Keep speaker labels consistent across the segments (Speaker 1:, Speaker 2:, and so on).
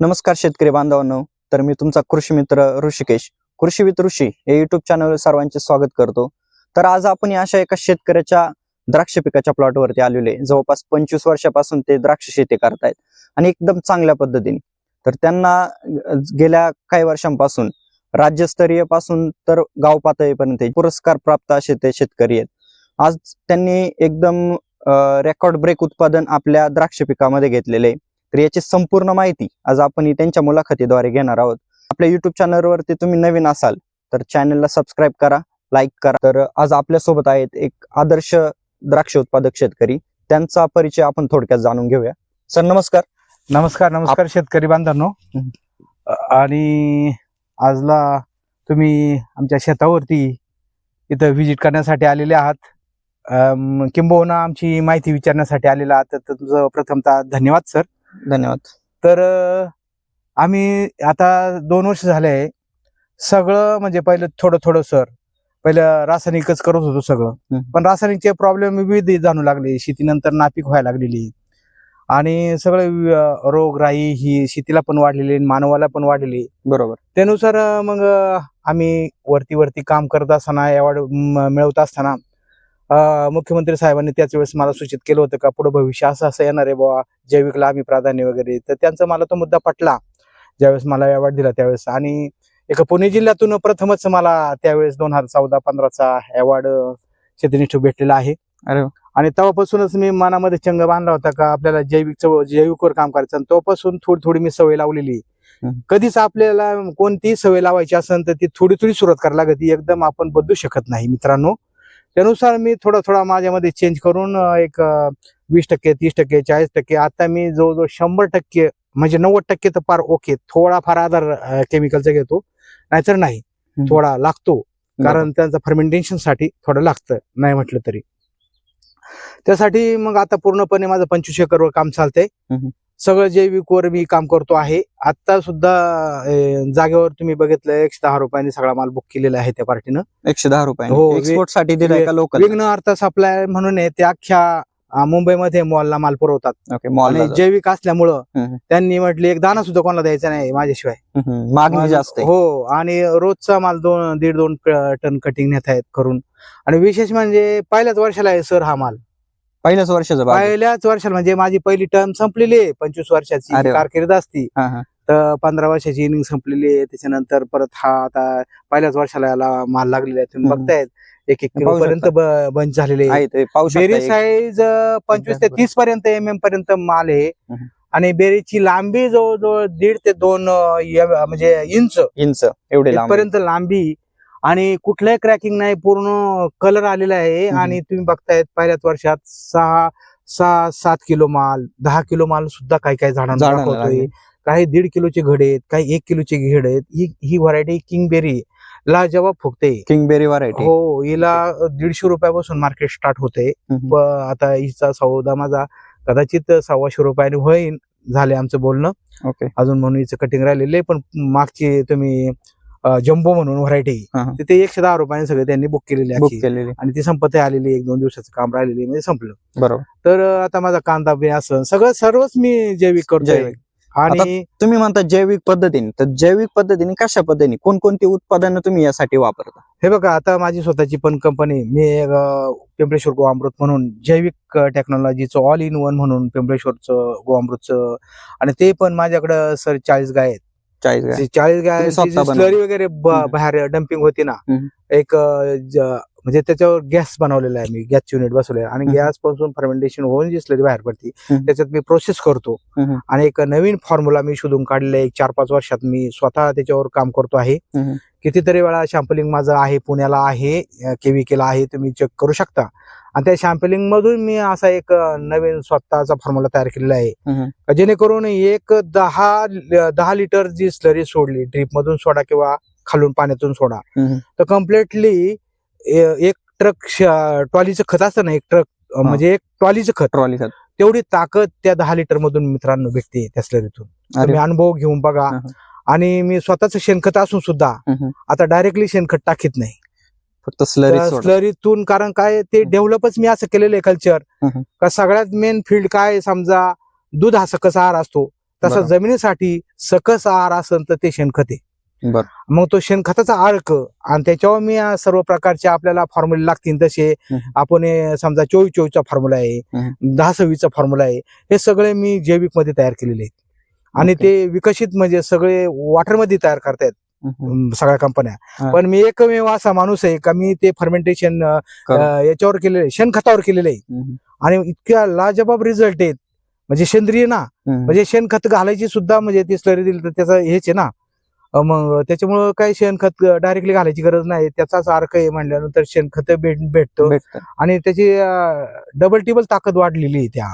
Speaker 1: नमस्कार शेतकरी बांधवांनो. तर मी तुमचा कृषी मित्र ऋषिकेश. कृषी विथ ऋषी या युट्यूब चॅनलवर सर्वांचे स्वागत करतो. तर आज आपण अशा एका शेतकऱ्याच्या द्राक्ष पिकाच्या प्लॉटवरती आलेले जवळपास पंचवीस वर्षापासून ते द्राक्ष शेती करतायत आणि एकदम चांगल्या पद्धतीने. तर त्यांना गेल्या काही वर्षांपासून राज्यस्तरीयपासून तर गाव पातळीपर्यंत पुरस्कार प्राप्त असे ते शेतकरी आहेत. आज त्यांनी एकदम रेकॉर्ड ब्रेक उत्पादन आपल्या द्राक्ष पिकामध्ये घेतलेले आहे. तर याची संपूर्ण माहिती आज आपण त्यांच्या मुलाखतीद्वारे घेणार आहोत. आपल्या युट्यूब चॅनलवरती तुम्ही नवीन असाल तर चॅनलला सबस्क्राईब करा लाईक करा. तर आज आपल्यासोबत आहेत एक आदर्श द्राक्ष उत्पादक शेतकरी. त्यांचा परिचय आपण थोडक्यात जाणून घेऊया. सर नमस्कार.
Speaker 2: नमस्कार नमस्कार शेतकरी बांधवांनो. आणि आजला तुम्ही आमच्या शेतावरती इथं व्हिजिट करण्यासाठी आलेले आहात. किंबहुना आमची माहिती विचारण्यासाठी आलेला आहात. तर तुमचं प्रथमतः धन्यवाद सर.
Speaker 1: धन्यवाद.
Speaker 2: तर आम्ही आता दोन वर्ष झाले सगळं म्हणजे पहिलं थोडं थोडं सर. पहिलं रासायनिकच करत होतो सगळं. पण रासायनिकचे प्रॉब्लेम विविध जाणू लागले. शेतीनंतर नापीक व्हायला लागलेली. आणि सगळे रोगराई ही शेतीला पण वाढलेली मानवाला पण वाढलेली.
Speaker 1: बरोबर.
Speaker 2: त्यानुसार मग आम्ही वरती वरती काम करत असताना अवॉर्ड मिळवत असताना मुख्यमंत्री साहेबांनी त्याच वेळेस मला सूचित केलं होतं का पुढे भविष्य असं असं येणार आहे बाबा जैविकला आम्ही प्राधान्य वगैरे. तर त्यांचा मला तो मुद्दा पटला. ज्यावेळेस मला अवॉर्ड दिला त्यावेळेस. आणि एका पुणे जिल्ह्यातून प्रथमच मला त्यावेळेस दोन हजार चौदा पंधराचा अवॉर्ड शेतीनिष्ठ भेटलेला आहे. आणि तेव्हापासूनच मी मनामध्ये चंग बांधला होता का आपल्याला जैविक जैविकवर काम करायचं. आणि तेव्हापासून थोडी थोडी मी सवय लावलेली. कधीच आपल्याला कोणतीही सवय लावायची असेल तर ती थोडी थोडी सुरुवात करायला लागते. एकदम आपण बदलू शकत नाही मित्रांनो. त्यानुसार मी थोडा थोडा माझ्यामध्ये चेंज करून एक वीस टक्के तीस टक्के चाळीस टक्के आता मी जवळजवळ शंभर टक्के म्हणजे नव्वद टक्के तर फार ओके थोडा फार आधार केमिकलचा घेतो. नाहीतर नाही. थोडा लागतो. कारण त्यांचं फर्मेंटेशनसाठी थोडं लागतं नाही म्हटलं तरी. त्यासाठी मग आता पूर्णपणे माझं पंचवीस एकरवर काम चालतंय. सगळं जैविकवर मी काम करतो आहे. आता सुद्धा जागेवर तुम्ही बघितलं एकशे दहा रुपयांनी सगळा माल बुक केलेला आहे त्या पार्टीनं.
Speaker 1: एकशे दहा रुपये
Speaker 2: हो, वे-
Speaker 1: एक्सपोर्टसाठी दिलाय का लोकल
Speaker 2: विघ्न अर्थ सप्लाय म्हणून ते अख्ख्या मुंबईमध्ये मॉलला माल पुरवतात.
Speaker 1: ओके मॉल
Speaker 2: जैविक असल्यामुळं. त्यांनी म्हटले एक दाना सुद्धा कोणाला द्यायचा नाही माझ्याशिवाय.
Speaker 1: मागणी जास्त
Speaker 2: हो आणि रोजचा माल दोन दीड दोन टन कटिंग नेत आहेत करून. आणि विशेष म्हणजे पहिल्याच वर्षाला आहे सर हा माल.
Speaker 1: पहिल्याच वर्षाचं बाग आहे.
Speaker 2: पहिल्याच वर्षाला म्हणजे माझी पहिली टर्म संपलेली आहे पंचवीस वर्षाची
Speaker 1: अरे वा.
Speaker 2: कारकीर्द असती
Speaker 1: हा, हा.
Speaker 2: तर पंधरा वर्षाची इनिंग संपलेली आहे त्याच्यानंतर परत हा आता पहिल्याच वर्षाला याला माल लागलेला आहे तुम्ही
Speaker 1: हम्म.
Speaker 2: बघतायत एक एक किलो
Speaker 1: पाहू
Speaker 2: पर्यंत बंच झालेले आहे
Speaker 1: आहे ते पाहू शकता
Speaker 2: बेरी
Speaker 1: एक-
Speaker 2: साईज पंचवीस ते. तीस पर्यंत एम एम पर्यंत माल आहे
Speaker 1: हम्म.
Speaker 2: आणि बेरीची लांबी जवळजवळ दीड ते दोन अं, म्हणजे इंच
Speaker 1: इंच एवढे लांब
Speaker 2: इथपर्यंत लांबी आणि कुठलंही क्रॅकिंग नाही पूर्ण कलर आलेला आहे. आणि तुम्ही बघतायत पहिल्याच वर्षात सहा सहा सात किलो माल दहा किलो माल सुद्धा काही काही झाडांना दाखवतोय. काही दीड किलोचे घड आहेत काही एक किलोचे घड आहेत. ही ही व्हरायटी किंगबेरी लाजवाब फुगते.
Speaker 1: किंगबेरी व्हरायटी
Speaker 2: हो हिला दीडशे रुपयापासून मार्केट स्टार्ट होते. आता हिचा सौदा माझा कदाचित सव्वाशे रुपयाने होईल झाले आमचं बोलणं.
Speaker 1: ओके
Speaker 2: अजून म्हणून हिचं कटिंग राहिलेलं आहे पण मागची तुम्ही जम्बो म्हणून व्हरायटी
Speaker 1: हा, हा.
Speaker 2: ते एकशे दहा रुपयाने सगळे त्यांनी बुक केलेली
Speaker 1: बुक
Speaker 2: आहे
Speaker 1: केलेली.
Speaker 2: आणि ती संपत आलेली एक दोन दिवसाचं काम राहिलेली म्हणजे संपलं.
Speaker 1: बरोबर.
Speaker 2: तर अं, आता माझा कांदा बी असं सगळं सर्वच मी जैविक करतोय.
Speaker 1: जैविक.
Speaker 2: आणि
Speaker 1: तुम्ही म्हणता जैविक पद्धतीने तर जैविक पद्धतीने कशा पद्धतीने कोणकोणती उत्पादनं तुम्ही यासाठी वापरता?
Speaker 2: हे बघा आता माझी स्वतःची पण कंपनी मी एक, अं, पिंपळेश्वर गोअमृत म्हणून जैविक टेक्नॉलॉजीचं ऑल इन वन म्हणून पिंपळेश्वरचं गोअमृतचं आणि ते पण माझ्याकडं सर चाळीस गाय आहेत.
Speaker 1: चाळीस गाय.
Speaker 2: चाळीस गाय
Speaker 1: तुम्ही स्वतः बनवली.
Speaker 2: स्लरी वगैरे ब-
Speaker 1: हम्म.
Speaker 2: बाहेर डम्पिंग होती ना
Speaker 1: हम्म.
Speaker 2: एक अं, ज- म्हणजे त्याच्यावर गॅस बनवलेला आहे मी गॅस युनिट बसवले आणि
Speaker 1: हम्म.
Speaker 2: गॅसपासून फर्मेंटेशन होऊन जी स्लरी बाहेर पडती
Speaker 1: हम्म.
Speaker 2: त्याच्यात मी प्रोसेस करतो
Speaker 1: हम्म.
Speaker 2: आणि एक नवीन फॉर्म्युला मी शोधून काढलेला आहे. एक चार पाच वर्षात मी स्वतः त्याच्यावर काम करतो आहे
Speaker 1: हम्म.
Speaker 2: कितीतरी वेळा शॅम्पलिंग माझं आहे पुण्याला आहे केविकेला आहे तुम्ही चेक करू शकता आणि त्या शॅम्पलिंग मधून मी असा एक नवीन स्वतःचा फॉर्म्युला तयार केलेला आहे. जेणेकरून एक दहा दहा लिटर जी स्लरी सोडली ड्रीप मधून सोडा किंवा खालून पाण्यातून सोडा. तर कम्प्लिटली एक ट्रक ट्रॉलीचं खत असतं ना एक ट्रक म्हणजे एक ट्रॉलीचं खत.
Speaker 1: ट्रॉली खत.
Speaker 2: तेवढी ताकद त्या दहा लिटर मधून मित्रांनो भेटते त्या स्लरीतून तुम्ही अनुभव घेऊन बघा. आणि मी स्वतःच शेणखत असून सुद्धा. आता डायरेक्टली शेणखत टाकीत नाही.
Speaker 1: फक्त स्लरी
Speaker 2: स्लरीतून कारण काय ते डेव्हलपच मी असं केलेलं आहे कल्चर. का सगळ्यात मेन फील्ड काय समजा दूध हा सकस आहार असतो तसा. जमिनीसाठी सकस आहार असेल तर ते शेणखत मग तो शेणखताचा अर्क आणि त्याच्यावर मी सर्व प्रकारचे आपल्याला फॉर्म्युले लागतील तसे. आपण समजा चोवीस चोवीसचा फॉर्म्युला आहे. दहा सव्वीसचा फॉर्म्युला आहे हे सगळे मी जैविकमध्ये तयार केलेले आहेत आणि. ते विकसित म्हणजे सगळे वॉटरमध्ये तयार करतायत सगळ्या कंपन्या. पण मी एकमेव असा माणूस आहे का मी ते फर्मेंटेशन. याच्यावर केलेलं शेणखतावर केलेलं आहे. आणि इतक्या लाजबाब रिझल्ट आहेत. म्हणजे सेंद्रिय ना. म्हणजे शेणखत घालायची सुद्धा म्हणजे ती स्लरी दिली तर त्याचं हेच आहे ना. मग त्याच्यामुळं काही शेणखत डायरेक्टली घालायची गरज नाही. त्याचाच अर्क आहे म्हणल्यानंतर शेणखत भेट भेटतं. आणि त्याची डबल टिबल ताकद वाढलेली आहे त्या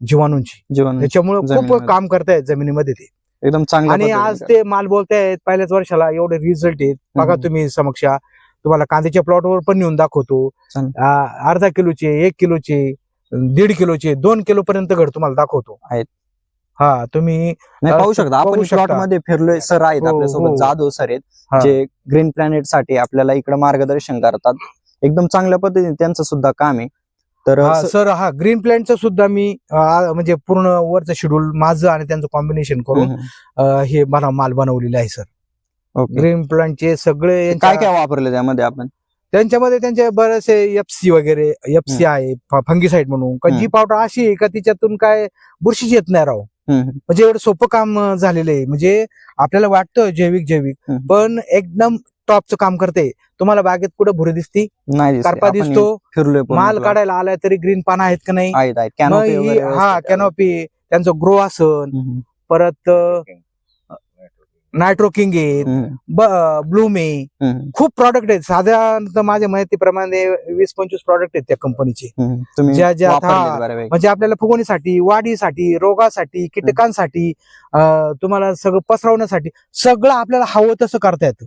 Speaker 2: जीवाणूंची. त्याच्यामुळं खूप. काम करतायत जमिनीमध्ये ते.
Speaker 1: एकदम चांगल्या
Speaker 2: आणि आज ते माल बोलतायत पहिल्याच वर्षाला एवढे रिझल्ट आहेत बघा. तुम्ही समक्षा तुम्हाला कांद्याच्या प्लॉटवर पण नेऊन दाखवतो अर्धा किलोचे एक किलोचे दीड किलोचे दोन किलो पर्यंत घड तुम्हाला दाखवतो
Speaker 1: आहेत.
Speaker 2: हा तुम्ही
Speaker 1: पाहू शकता आपण. प्लॉटमध्ये फिरलोय सर आहेत
Speaker 2: हो, हो.
Speaker 1: आपल्यासोबत जाधव सर आहेत
Speaker 2: हा.
Speaker 1: जे ग्रीन प्लॅनेटसाठी आपल्याला इकडे मार्गदर्शन करतात एकदम चांगल्या पद्धतीने त्यांचं सुद्धा काम आहे तर
Speaker 2: सर हा ग्रीन प्लॅन्टचं सुद्धा मी म्हणजे पूर्ण वरचं शेड्यूल माझं आणि त्यांचं कॉम्बिनेशन करून हे मला माल बनवलेले आहे सर. ग्रीन प्लांटचे सगळे
Speaker 1: काय काय वापरले त्यामध्ये आपण
Speaker 2: त्यांच्यामध्ये त्यांचे बरेचसे एफ सी वगैरे एफ सी आहे फंगीसाईड म्हणून का जी. पावडर अशी आहे का तिच्यातून काय बुरशीच येत नाही राव. म्हणजे एवढं सोपं काम झालेलं आहे म्हणजे आपल्याला वाटतं जैविक जैविक. पण एकदम टॉपचं काम करते तुम्हाला बागेत कुठं भुरे दिसती
Speaker 1: नाही.
Speaker 2: करपा दिसतो माल. काढायला आलाय तरी ग्रीन पानं आहेत का नाही ही. कॅनोपी त्यांचं ग्रो असन
Speaker 1: हम्म.
Speaker 2: परत नायट्रो किंग आहे. ब्लूम आहे. खूप प्रॉडक्ट आहेत साधारणतः माझ्या माहितीप्रमाणे वीस पंचवीस प्रॉडक्ट आहेत त्या कंपनीचे ज्या- ज्या-. म्हणजे आपल्याला फुगवणीसाठी वाढीसाठी रोगासाठी कीटकांसाठी तुम्हाला सगळं पसरवण्यासाठी सगळं आपल्याला हवं तसं करता येतं.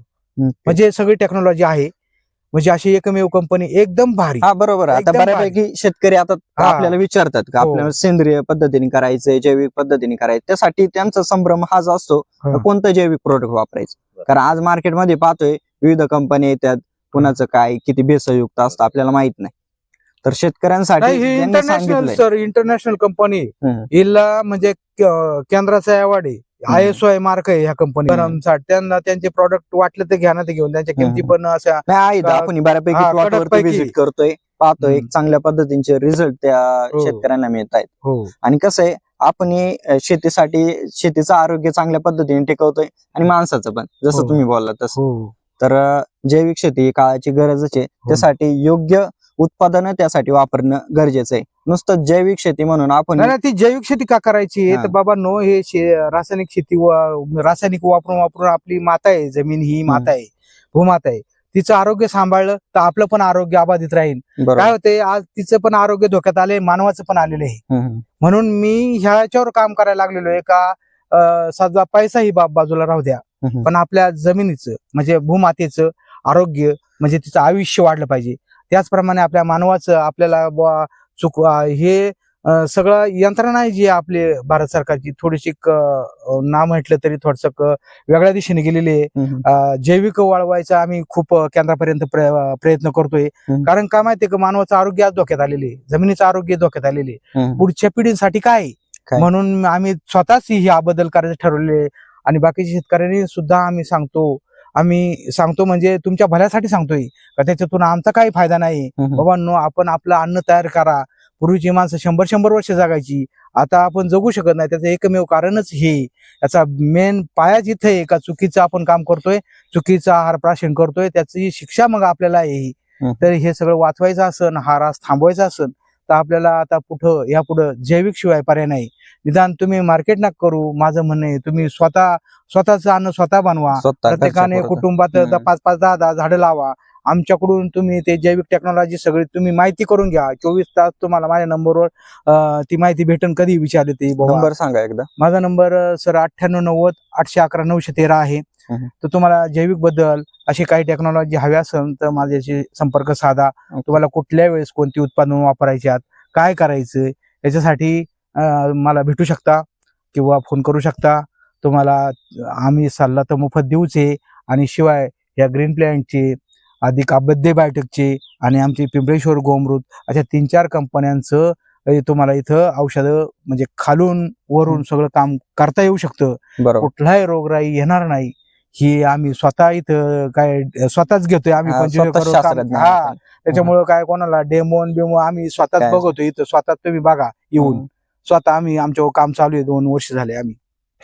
Speaker 2: म्हणजे सगळी टेक्नॉलॉजी आहे म्हणजे अशी एकमेव कंपनी एकदम भारी
Speaker 1: हा बरोबर. आता
Speaker 2: एकदम
Speaker 1: बऱ्यापैकी शेतकरी आता
Speaker 2: हा.
Speaker 1: आपल्याला विचारतात का
Speaker 2: हो.
Speaker 1: आपल्याला सेंद्रिय पद्धतीने करायचंय जैविक पद्धतीने करायचं त्यासाठी त्यांचा संभ्रम हाच असतो
Speaker 2: हा.
Speaker 1: का कोणतं जैविक प्रोडक्ट वापरायचं कारण आज मार्केटमध्ये पाहतोय विविध कंपनी येतात कुणाचं काय किती भेसळयुक्त असतं आपल्याला माहीत नाही तर शेतकऱ्यांसाठी
Speaker 2: नाही ही
Speaker 1: त्यांनी
Speaker 2: इंटरनॅशनल
Speaker 1: सांगितलंय
Speaker 2: सर इंटरनॅशनल कंपनी
Speaker 1: हम्म.
Speaker 2: हिला म्हणजे क- केंद्राचा अवॉर्ड आहे आय एस आय मार्क आहे ह्या कंपनी त्यांना त्यांचे प्रॉडक्ट वाटले तर घ्या ना ते घेऊन त्यांच्या किमती. पण अशा
Speaker 1: आहेत आपण बऱ्यापैकी. व्हिजिट करतोय पाहतोय. चांगल्या पद्धतीचे रिझल्ट त्या
Speaker 2: हो.
Speaker 1: शेतकऱ्यांना मिळत आहेत
Speaker 2: हो
Speaker 1: आणि कसं आहे आपण शेतीसाठी शेतीचं आरोग्य चांगल्या पद्धतीने टिकवतोय आणि माणसाचं पण जसं
Speaker 2: हो.
Speaker 1: तुम्ही बोलला तसं तर जैविक शेती ही काळाची गरजच आहे त्यासाठी योग्य उत्पादनं त्यासाठी वापरणं गरजेचं आहे. नुसतं जैविक शेती म्हणून आपण
Speaker 2: नाही नाही, ती जैविक शेती का करायची?
Speaker 1: हा.
Speaker 2: तर बाबा नो हे शे- रासायनिक शेती वा- रासायनिक वापरून वापरून आपली माता आहे जमीन ही माता आहे भूमाता आहे. तिचं आरोग्य सांभाळलं तर आपलं पण आरोग्य अबाधित राहील. काय
Speaker 1: बरोबर
Speaker 2: होते आज तिचं पण आरोग्य धोक्यात आले मानवाचं पण आलेलं आहे.
Speaker 1: हम्म.
Speaker 2: म्हणून मी ह्याच्यावर काम करायला लागलेलो आहे का अं, साधा पैसा ही बाब बाजूला राहू द्या.
Speaker 1: हम्म.
Speaker 2: पण आपल्या जमिनीचं म्हणजे भूमातेचं आरोग्य म्हणजे तिचं आयुष्य वाढलं पाहिजे. त्याचप्रमाणे आपल्या मानवाचं आपल्याला बुवा चुक हे सगळं यंत्रणा आहे जी आपली भारत सरकारची. थोडीशी नाव म्हटलं तरी थोडस वेगळ्या दिशेने गेलेली आहे. जैविक वाढवायचा आम्ही खूप केंद्रापर्यंत प्रय- प्रयत्न करतोय. कारण काय माहितीये का मानवाचं आरोग्य आज धोक्यात आलेले जमिनीचं आरोग्य धोक्यात आलेले. पुढच्या पिढीसाठी काय? म्हणून आम्ही स्वतःच ही हा बदल करायचं ठरवले आणि बाकीच्या शेतकऱ्यांनी सुद्धा आम्ही सांगतो आम्ही सांगतो म्हणजे तुमच्या भल्यासाठी सांगतोय का त्याच्यातून आमचा काही फायदा नाही.
Speaker 1: हम्म.
Speaker 2: बाबा नो आपण आपलं अन्न तयार करा. पूर्वीची माणसं शंभर शंभर वर्ष जगायची. आता आपण जगू शकत नाही त्याचं एकमेव कारणच हे. याचा मेन पायाच इथे आहे का चुकीचं आपण काम करतोय चुकीचं आहार प्राशन करतोय त्याची शिक्षा मग आपल्याला आहे.
Speaker 1: हम्म.
Speaker 2: तर हे सगळं वाचवायचं असन हा रास थांबवायचा असन तर आपल्याला आता पुढं या पुढं जैविक शिवाय पर्याय नाही. निदान तुम्ही मार्केट ना करू माझं म्हणणं आहे तुम्ही स्वतः स्वतःचं अन्न स्वतः बनवा. प्रत्येकाने. कुटुंबात पाच पाच दहा दहा झाडं लावा. आमच्याकडून तुम्ही ते जैविक टेक्नॉलॉजी सगळी तुम्ही माहिती करून घ्या. चोवीस तास तुम्हाला माझ्या नंबरवर ती माहिती भेटन कधी विचारली ती
Speaker 1: नंबर सांगा एकदा.
Speaker 2: माझा नंबर सर अठ्ठ्याण्णव नव्वद आठशे अकरा नऊशे तेरा आहे. तर तुम्हाला जैविकबद्दल अशी काही टेक्नॉलॉजी हवी असेल तर माझ्याशी संपर्क साधा. तुम्हाला कुठल्या वेळेस कोणती उत्पादन वापरायची काय करायचं याच्यासाठी मला भेटू शकता किंवा फोन करू शकता. तुम्हाला आम्ही सल्ला तर मोफत देऊच आहे. आणि शिवाय या ग्रीन प्लॅन्टचे अधिक अबद्दे बायोटेकचे आणि आमचे पिंपळेश्वर गोमृत अशा तीन चार कंपन्यांचं तुम्हाला इथं औषधं म्हणजे खालून वरून. सगळं काम करता येऊ शकतं. कुठलाही रोगराई येणार नाही. ही आम्ही स्वतः इथं काय स्वतःच घेतोय आम्ही
Speaker 1: हा,
Speaker 2: continue
Speaker 1: स्वतः
Speaker 2: करून काम-
Speaker 1: शास्त्रज्ञ
Speaker 2: हा
Speaker 1: आहे आपण.
Speaker 2: त्याच्यामुळे काय कोणाला डेमोन बिमो आम्ही स्वतःच
Speaker 1: काय?
Speaker 2: बघतो इथं स्वतः तुम्ही बघा येऊन. स्वतः आम्ही आमच्या काम चालू आहे दोन वर्ष झाले आम्ही